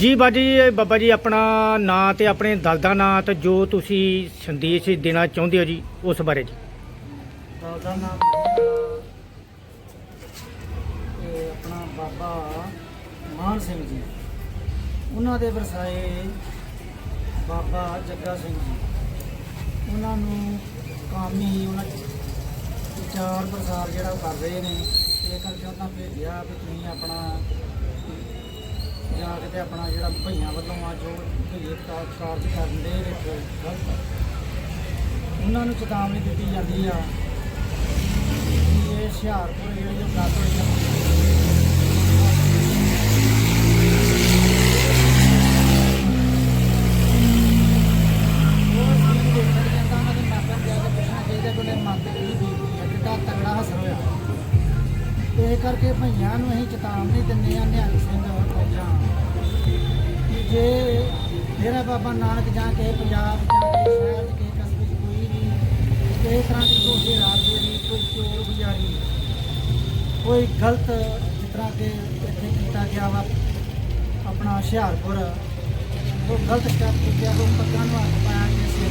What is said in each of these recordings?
ਜੀ ਬਾਜੀ, ਇਹ ਬਾਬਾ ਜੀ, ਆਪਣਾ ਨਾਂ ਤੇ ਆਪਣੇ ਦਲ ਦਾ ਨਾਂ ਤੇ ਜੋ ਤੁਸੀਂ ਸੰਦੇਸ਼ ਦੇਣਾ ਚਾਹੁੰਦੇ ਹੋ ਜੀ, ਉਸ ਬਾਰੇ ਜੀ। ਦਲ ਦਾ ਨਾਮ ਇਹ ਆਪਣਾ ਬਾਬਾ ਮਾਨ ਸਿੰਘ ਜੀ। ਉਹਨਾਂ ਦੇ ਵਰਸਾਏ ਬਾਬਾ ਜੱਗਾ ਸਿੰਘ ਜੀ। ਉਹਨਾਂ ਨੂੰ ਕਾਮੀ ਉਹਨਾਂ ਵਿਚਾਰ ਪ੍ਰਸਾਰ ਜਿਹੜਾ ਉਹ ਕਰ ਰਹੇ ਨੇ, ਇਹ ਕਰਕੇ ਉਹਨਾਂ ਭੇਜਿਆ ਵੀ ਤੁਸੀਂ ਆਪਣਾ ਤੇ ਆਪਣਾ ਜਿਹੜਾ ਭਈਆਂ ਵੱਲੋਂ ਆ ਜੋ ਭਈਏ ਕਾਰਜ ਕਰਨ ਦੇ ਵਿੱਚ ਗਲਤ ਉਹਨਾਂ ਨੂੰ ਚੇਤਾਵਨੀ ਦਿੱਤੀ ਜਾਂਦੀ ਆ ਕਿ ਇਹ ਹੁਸ਼ਿਆਰਪੁਰ ਜਿਹੜੇ ਉਹ ਗੱਲ ਹੋਈ ਆ ਉਹ ਸੀ ਦੇਖਣ ਜਾਂਦਾ ਉਹਨਾਂ ਦੇ ਮਾਪਿਆਂ ਨੂੰ ਜਾ ਕੇ ਪੁੱਛਣਾ ਚਾਹੀਦਾ ਕਿ ਉਹਦੇ ਮਨ ਤੇ ਕੀ ਬੀਤੀ ਆ ਕਿੱਡਾ ਤਗੜਾ ਹਸਰ ਹੋਇਆ। ਇਹ ਕਰਕੇ ਭਈਆਂ ਨੂੰ ਅਸੀਂ ਚੇਤਾਵਨੀ ਦਿੰਦੇ ਆ ਨਿਹੰਗ ਸਿੰਘ ਫੌਜਾਂ ਜੇ ਡੇਰਾ ਬਾਬਾ ਨਾਨਕ ਜਾਂ ਕੇ ਪੰਜਾਬ ਜਾਂ ਕੇ ਸ਼ਹਿਰ 'ਚ ਕਸਬੇ 'ਚ ਕੋਈ ਵੀ ਇਸ ਤਰ੍ਹਾਂ ਦੀ ਕੋਈ ਰਾਤ ਦੇ ਰਾਜਗੀਰੀ ਕੋਈ ਚੋਰ ਗੁਜ਼ਾਰੀ ਕੋਈ ਗਲਤ ਜਿਸ ਤਰ੍ਹਾਂ ਕਿ ਇੱਥੇ ਕੀਤਾ ਗਿਆ ਵਾ, ਆਪਣਾ ਹੁਸ਼ਿਆਰਪੁਰ, ਉਹ ਗਲਤ ਸਟੈਪ ਕੀਤਾ ਕੋਈ ਪੱਗਾਂ ਨੂੰ ਹੱਥ ਪਾਇਆ ਗਿਆ ਸੀ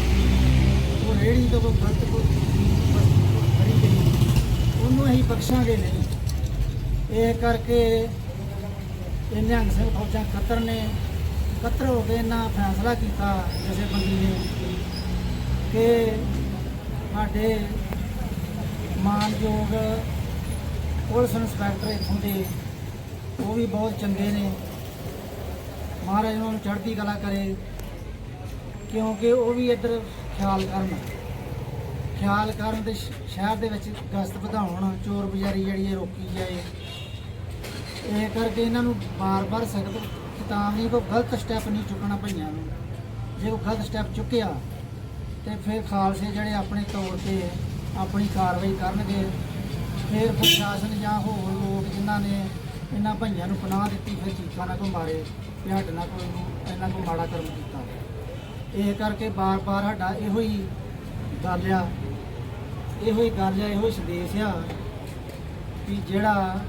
ਉਹ ਰੇੜੀ ਤੋਂ ਕੋਈ ਗਲਤ ਕੋਈ ਵਸਤੂ ਖੜੀ ਗਈ ਉਹਨੂੰ ਅਸੀਂ ਬਖਸ਼ਾਂਗੇ ਨਹੀਂ। ਇਹ ਕਰਕੇ ਇਹ ਨਿਹੰਗ ਸਿੰਘ ਫੌਜਾਂ ਖੱਤਰ ਨੇ ਇਕੱਤਰ ਹੋ ਕੇ ਇਹਨਾਂ ਫੈਸਲਾ ਕੀਤਾ ਜਥੇਬੰਦੀ ਨੇ ਕਿ ਸਾਡੇ ਮਾਨਯੋਗ ਪੁਲਿਸ ਇੰਸਪੈਕਟਰ ਇੱਥੋਂ ਦੇ, ਉਹ ਵੀ ਬਹੁਤ ਚੰਗੇ ਨੇ। ਮਹਾਰਾਜ ਉਹਨਾਂ ਨੂੰ ਚੜ੍ਹਦੀ ਕਲਾ ਕਰੇ, ਕਿਉਂਕਿ ਉਹ ਵੀ ਇੱਧਰ ਖਿਆਲ ਕਰਨ। ਖਿਆਲ ਕਰਨ ਦੇ ਸ਼ਹਿਰ ਦੇ ਵਿੱਚ ਗਸ਼ਤ ਵਧਾਉਣ, ਚੋਰ ਬਜ਼ਾਰੀ ਜਿਹੜੀ ਹੈ ਰੋਕੀ ਜਾਏ। ਇਹ ਕਰਕੇ ਇਹਨਾਂ ਨੂੰ ਬਾਰ-ਬਾਰ ਸਖਤ ਚੇਤਾਵਨੀ ਕੋਈ ਗਲਤ ਸਟੈਪ ਨਹੀਂ ਚੁੱਕਣਾ ਭਈਆਂ ਨੂੰ। ਜੇ ਕੋਈ ਗਲਤ ਸਟੈਪ ਚੁੱਕਿਆ, ਤੇ ਫਿਰ ਖਾਲਸੇ ਜਿਹੜੇ ਆਪਣੇ ਤੌਰ ਤੇ ਆਪਣੀ ਕਾਰਵਾਈ ਕਰਨਗੇ, ਫਿਰ ਪ੍ਰਸ਼ਾਸਨ ਜਾਂ ਹੋਰ ਲੋਕ ਜਿਨ੍ਹਾਂ ਨੇ ਇਹਨਾਂ ਭਈਆਂ ਨੂੰ ਪਨਾਹ ਦਿੱਤੀ, ਫਿਰ ਚੀਕਾਂ ਨਾਲ ਕੋਈ ਮਾਰੇ, ਵੀ ਸਾਡੇ ਨਾਲ ਕੋਈ ਇਹਨਾਂ ਕੋਈ ਮਾੜਾ ਕਰਮ ਕੀਤਾ। ਇਹ ਕਰਕੇ ਬਾਰ-ਬਾਰ ਸਾਡਾ ਇਹੋ ਹੀ ਗੱਲ ਆ, ਇਹੋ ਹੀ ਗੱਲ ਆ, ਇਹੋ ਹੀ ਸੰਦੇਸ਼ ਆ ਵੀ ਜਿਹੜਾ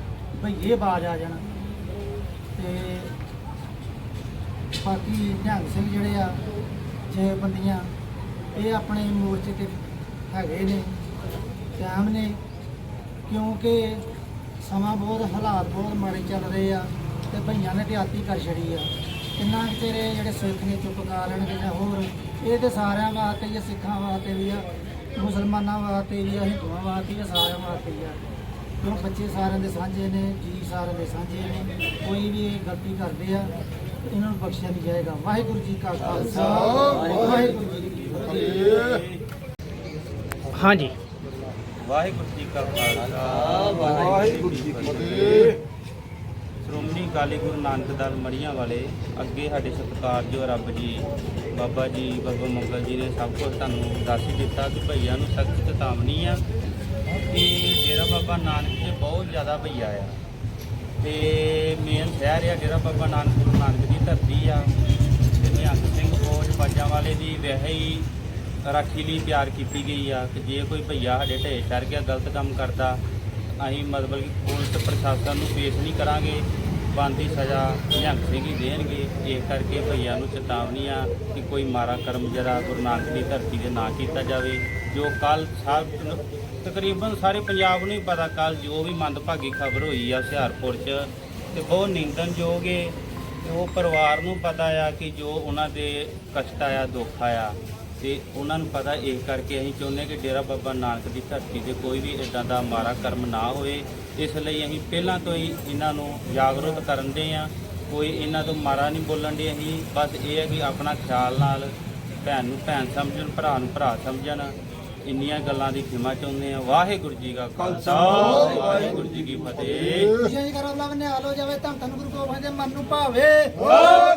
ਭਈਏ ਬਾਜ ਆ ਜਾਣ, ਤੇ ਬਾਕੀ ਨਿਹੰਗ ਸਿੰਘ ਜਿਹੜੇ ਆ ਜੇ ਬੰਦੀਆਂ, ਇਹ ਆਪਣੇ ਮੋਰਚੇ ਤੇ ਹੈਗੇ ਨੇ, ਕਾਇਮ ਨੇ, ਕਿਉਂਕਿ ਸਮਾਂ ਬਹੁਤ, ਹਾਲਾਤ ਬਹੁਤ ਮਾੜੇ ਚੱਲ ਰਹੇ ਆ ਤੇ ਭਈਆਂ ਨੇ ਤਿਆਤੀ ਕਰ ਛੜੀ ਆ। ਕਿੰਨਾ ਕੁ ਜਿਹੜੇ ਸਿੱਖ ਨੇ ਚੁੱਪ ਕਰ ਲੈਣਗੇ ਜਾਂ ਹੋਰ, ਇਹ ਤੇ ਸਾਰਿਆਂ ਵਾਸਤੇ ਹੀ ਆ, ਸਿੱਖਾਂ ਵਾਸਤੇ ਵੀ ਆ, ਮੁਸਲਮਾਨਾਂ ਵਾਸਤੇ ਵੀ ਆ, ਹਿੰਦੂਆਂ ਵਾਸਤੇ ਵੀ ਆ, ਸਾਰਿਆਂ ਵਾਸਤੇ ਹੀ ਆ। ਕਿਉਂ ਬੱਚੇ ਸਾਰਿਆਂ ਦੇ ਸਾਂਝੇ ਨੇ, ਜੀ ਸਾਰਿਆਂ ਦੇ ਸਾਂਝੇ ਨੇ, ਕੋਈ ਵੀ ਇਹ ਗਲਤੀ ਕਰਦੇ ਆ ਇਹਨਾਂ ਨੂੰ ਬਖਸ਼ਿਆ ਨਹੀਂ ਜਾਏਗਾ। ਵਾਹਿਗੁਰੂ ਜੀ ਕਾ ਖਾਲਸਾ। ਵਾਹਿਗੁਰੂ ਜੀ ਕੀ ਫਤਿਹ। ਹਾਂਜੀ। ਵਾਹਿਗੁਰੂ ਜੀ ਕਾ ਖਾਲਸਾ ਵਾਹਿਗੁਰੂ ਜੀ ਕੀ ਫਤਿਹ। ਸ਼੍ਰੋਮਣੀ ਅਕਾਲੀ ਗੁਰੂ ਨਾਨਕ ਦਲ ਮੜੀਆਂ ਵਾਲੇ ਅੱਗੇ ਸਾਡੇ ਸਤਿਕਾਰਯੋਗ ਰੱਬ ਜੀ ਬਾਬਾ ਜੀ ਬਾਬਾ ਮੰਗਲ ਜੀ ਨੇ ਸਭ ਕੁਝ ਤੁਹਾਨੂੰ ਦੱਸ ਹੀ ਦਿੱਤਾ ਕਿ ਭਈਆਂ ਨੂੰ ਸਖਤ ਚੇਤਾਵਨੀ ਆ ਕਿ ਡੇਰਾ ਬਾਬਾ ਨਾਨਕ ਤੇ ਬਹੁਤ ਜ਼ਿਆਦਾ ਭਈਆ ਆ। ਤੇ ਮੇਨ ਸ਼ਹਿਰ ਆ ਜਿਹੜਾ ਬਾਬਾ ਨਾਨਕ, ਗੁਰੂ ਨਾਨਕ ਦੀ ਧਰਤੀ ਆ। ਤੇ ਨਿਹੰਗ ਸਿੰਘ ਫੌਜ ਬਾਜਾਂ ਵਾਲੇ ਦੀ ਵੈਸੇ ਹੀ ਰਾਖੀ ਲਈ ਤਿਆਰ ਕੀਤੀ ਗਈ ਆ ਕਿ ਜੇ ਕੋਈ ਭਈਆ ਸਾਡੇ ਢੇ ਚੜ ਗਿਆ, ਗਲਤ ਕੰਮ ਕਰਦਾ, ਅਸੀਂ ਮਤਲਬ ਕਿ ਪੁਲਿਸ ਪ੍ਰਸ਼ਾਸਨ ਨੂੰ ਪੇਸ਼ ਨਹੀਂ ਕਰਾਂਗੇ। ਬੰਦੀ ਸਜ਼ਾ ਨਿਹੰਗ ਸਿੰਘ ਹੀ ਦੇਣਗੇ। ਇਸ ਕਰਕੇ ਭਈਆ ਨੂੰ ਚੇਤਾਵਨੀ ਆ ਕਿ ਕੋਈ ਮਾਰਾ ਕਰਮ ਜਿਹੜਾ ਗੁਰੂ ਨਾਨਕ ਦੀ ਧਰਤੀ ਦੇ ਨਾ ਕੀਤਾ ਜਾਵੇ, ਜੋ ਕੱਲ ਤਕਰੀਬਨ ਸਾਰੇ ਪੰਜਾਬ ਨੂੰ ਹੀ ਪਤਾ ਕੱਲ ਜੋ ਵੀ ਮੰਦਭਾਗੀ ਖਬਰ ਹੋਈ ਆ ਹੁਸ਼ਿਆਰਪੁਰ 'ਚ, ਤੇ ਬਹੁਤ ਨਿੰਦਣਯੋਗ ਏ। ਤੇ ਉਹ ਪਰਿਵਾਰ ਨੂੰ ਪਤਾ ਆ ਕਿ ਜੋ ਉਹਨਾਂ ਦੇ ਕਸ਼ਟ ਆਇਆ, ਦੁੱਖ ਆਇਆ ਤੇ ਉਹਨਾਂ ਨੂੰ ਪਤਾ ਇਸ ਕਰਕੇ ਅਸੀਂ ਚਾਹੁੰਦੇ ਕਿ ਡੇਰਾ ਬਾਬਾ ਨਾਨਕ ਦੀ ਧਰਤੀ ਤੇ ਕੋਈ ਵੀ ਇਦਾਂ ਦਾ ਮਾੜਾ ਕਰਮ ਨਾ ਹੋਵੇ। ਇਸ ਲਈ ਅਸੀਂ ਪਹਿਲਾਂ ਤੋਂ ਹੀ ਇਹਨਾਂ ਨੂੰ ਜਾਗਰੂਕ ਕਰਨ ਦੇ ਆ ਕੋਈ ਇਹਨਾਂ ਤੋਂ ਮਾੜਾ ਨਹੀਂ ਬੋਲਣ ਦੇ ਅਸੀਂ ਬਸ ਇਹ ਹੈ ਕਿ ਆਪਣਾ ਖਿਆਲ ਨਾਲ ਭੈਣ ਨੂੰ ਭੈਣ ਸਮਝਣ ਭਰਾ ਨੂੰ ਭਰਾ ਸਮਝਣ। ਇੰਨੀਆਂ ਗੱਲਾਂ ਦੀ ਖਿਮਾ ਚਾਹੁੰਦੇ ਆ ਵਾਹਿਗੁਰੂ ਜੀ ਕਾ ਖਾਲਸਾ ਵਾਹਿਗੁਰੂ ਜੀ ਕੀ ਫਤਿਹ। ਜੀ ਕਰੋ ਲਵ ਨਿਹਾਲ ਹੋ ਜਾਵੇ ਧੰਨ ਧੰਨ ਗੁਰੂ ਗੋਬਿੰਦ ਦੇ ਮਨ ਨੂੰ ਭਾਵੇ। ਕਾ